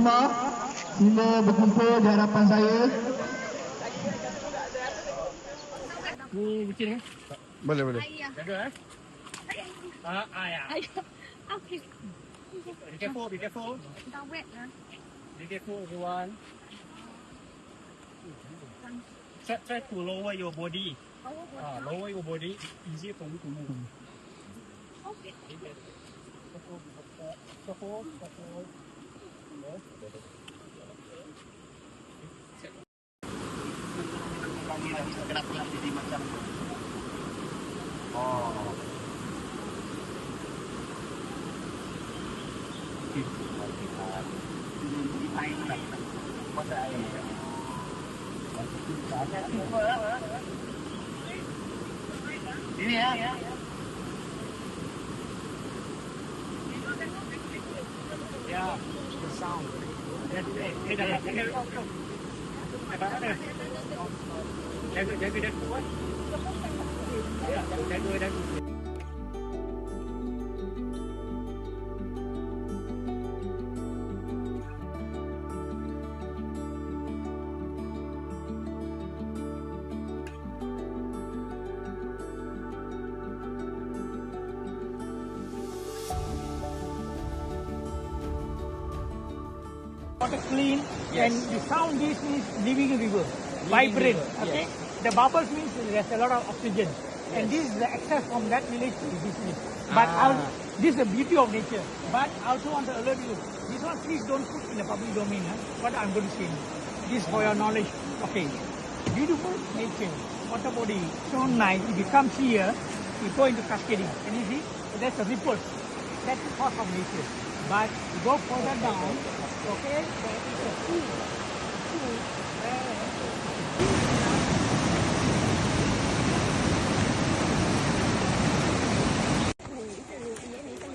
penonton di bawah tema sila berkumpul di hadapan saya. Ni kucing eh? Boleh, boleh. Jaga eh? Ah, ah ya. Okay. Be careful, be careful. Dah wet lah. Be careful everyone. Try, try to lower your body. Ah, lower your body. Easier for you to move. Okay. Careful, careful, careful. Kenapa jadi macam Oh. Ini ya. Yeah, the sound. Eh, water clean and the sound this means living river, vibrant. Okay, the bubbles means there's a lot of oxygen, and this is the excess from that village to this village. Ah. But I'll, this is the beauty of nature. But I also want to alert you, this one please don't put in the public domain. Huh? What I'm going to say, this for your knowledge. Okay, beautiful nature, water body, so nice. If you come here, you go into cascading, and you see there's a ripple. That's the cause of nature. But you go further down, okay, there is a pool. Pool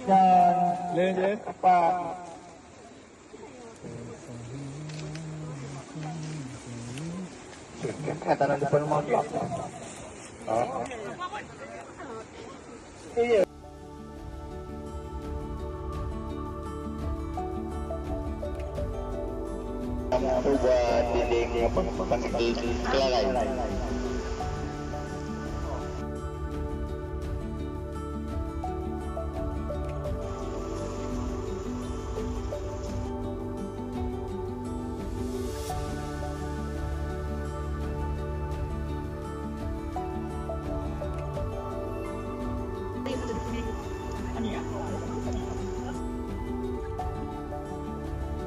where Dan Pak Katakan depan rumah tu. Tu buat dinding apa pasal kelarai.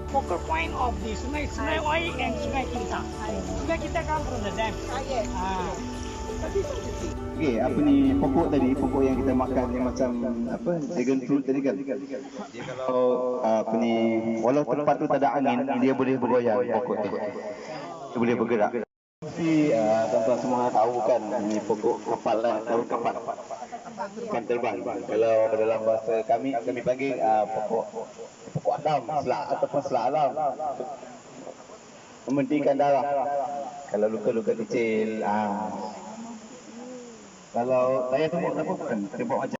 Focal point of the Sungai Sungai Oi and Sungai Kinta. Sungai Kinta come from the dam. Ah. Okey, apa ni pokok tadi, pokok yang kita makan yang macam apa dragon fruit tadi kan. Dia kalau ah, apa ni walau tempat tu tak ada angin, dia boleh bergoyang pokok tu. Dia boleh bergerak. Mesti ah, tuan-tuan semua tahu kan ni pokok kapal lah, daun kapal. Kan terbang. Kalau dalam bahasa kami kami panggil ah, pokok pokok adam, selak ataupun selak alam. Mementingkan darah. Kalau luka-luka kecil, ah, kalau saya tu buat apa bukan? Saya buat macam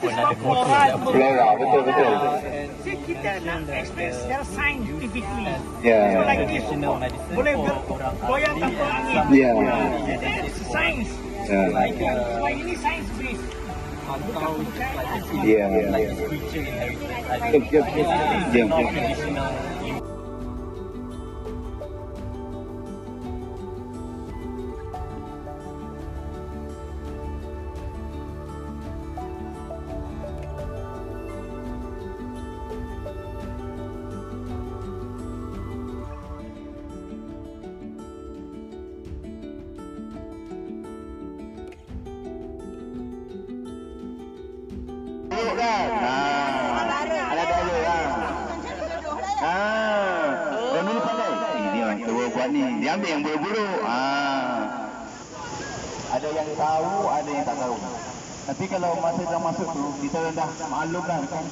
sebab floral. Flora, betul betul. See, kita nak express secara scientifically. Ya. So like this, boleh goyang tanpa angin. Ya. That is science. Ya. Like, uh, like ini science based. Bukan bukan. Ya. Ya. Ya. Ya. Duduk tahu, ada yang tak tahu. Tapi kalau masa dah masuk tu, kita dah maklum dah kan.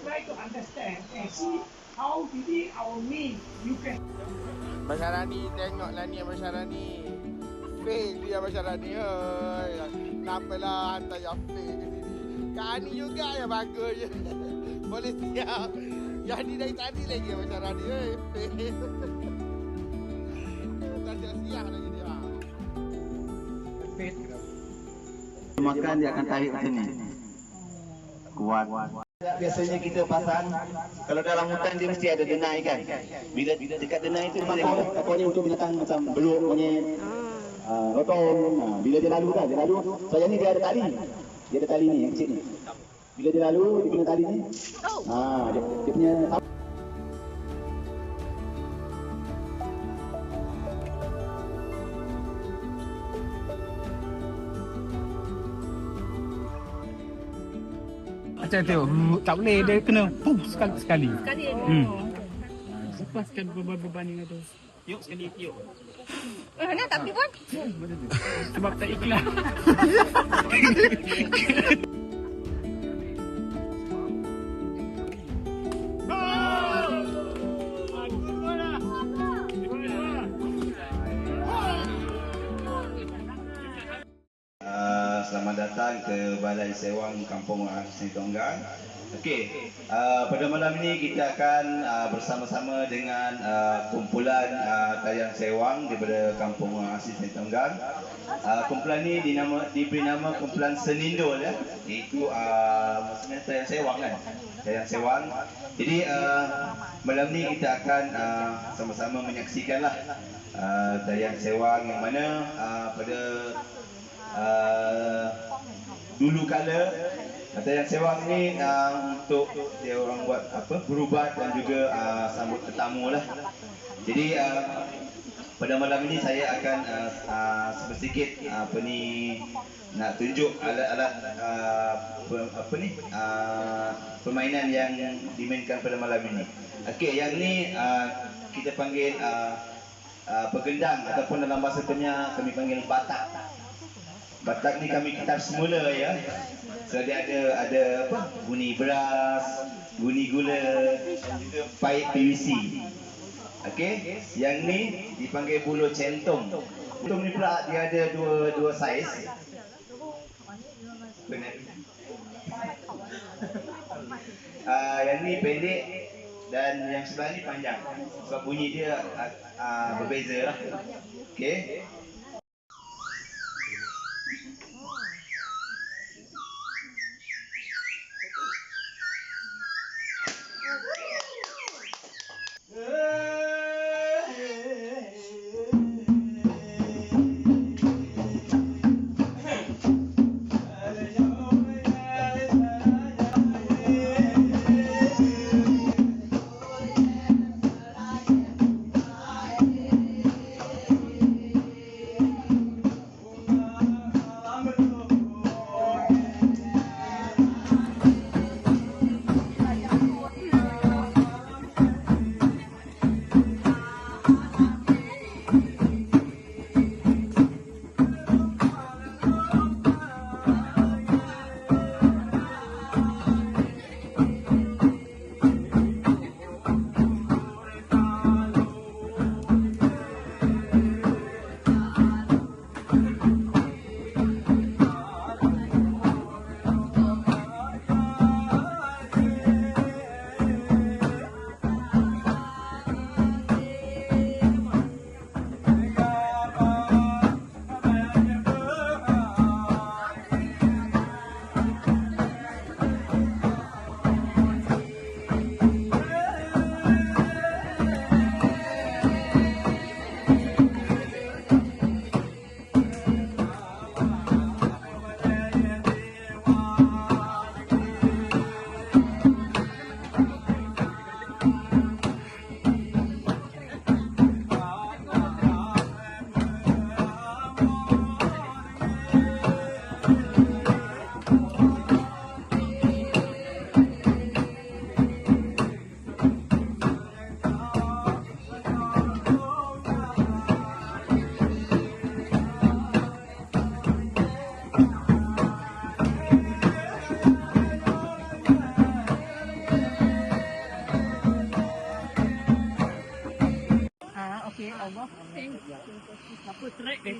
Try to understand and see how within our means you can Masyarani tengoklah ni Masyarani. Fail dia Masyarani. Hei. Kenapa lah hantar yang fail ke sini. Ani juga yang bagus je. Boleh siap. Yang ni dari tadi lagi macam ni. Eh. Makan dia akan tarik macam ni. Kuat. Biasanya kita pasang kalau dalam hutan dia mesti ada denai kan. Bila dekat denai itu dia apa ni untuk binatang macam beluk monyet. Ah, rotong. Ah, bila dia lalu kan, dia lalu. Saya ni dia ada tali. Dia ada tali ni yang kecil ni. Bila dia lalu, dia guna tali ni. Ah, dia, dia punya Macam tu. Tak boleh dia kena pum sekali sekali. Hmm. Lepaskan beban-beban yang ada. Yuk sekali yuk. Eh, nak tak pergi pun? Sebab tak ikhlas. selamat datang ke Balai Sewang Kampung Asli Tonggang. Okey, uh, pada malam ini kita akan uh, bersama-sama dengan uh, kumpulan uh, tayang sewang daripada Kampung Asli Tonggang. Uh, kumpulan ini dinama, diberi nama kumpulan Senindol ya. Itu uh, maksudnya tayang sewang kan. Tayang sewang. Jadi uh, malam ni kita akan uh, sama-sama menyaksikanlah uh, tayang sewang yang mana uh, pada uh, dulu kala kata yang sewang ni uh, untuk dia orang buat apa berubat dan juga uh, sambut tetamu lah. Jadi uh, pada malam ini saya akan uh, uh, sedikit uh, apa ni nak tunjuk alat-alat uh, apa ni uh, permainan yang dimainkan pada malam ini. Okey, yang ni uh, kita panggil uh, uh, pegendang ataupun dalam bahasa Kenyah kami panggil batak. Batak ni kami kitab semula ya. So dia ada ada apa? Guni beras, guni gula, paip PVC. Okey, yang ni dipanggil bulu centong. Centong ni pula dia ada dua dua saiz. Benar. Ah, yang ni pendek dan yang sebelah ni panjang. Sebab bunyi dia uh, uh, berbeza lah. Okey.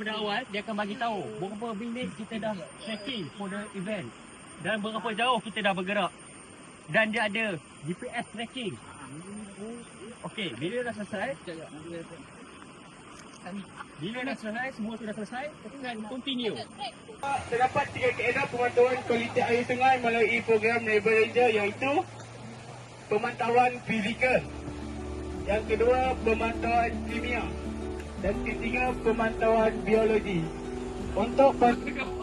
Daripada awal dia akan bagi tahu berapa minit kita dah tracking for the event dan berapa jauh kita dah bergerak. dan dia ada GPS tracking. Okey, bila dah selesai, bila dah selesai, semua sudah selesai, tekan continue. Terdapat tiga kaedah pemantauan kualiti air sungai melalui program River Ranger iaitu pemantauan fizikal. Yang kedua, pemantauan kimia. Dan ketiga, pemantauan biologi. Untuk pemantauan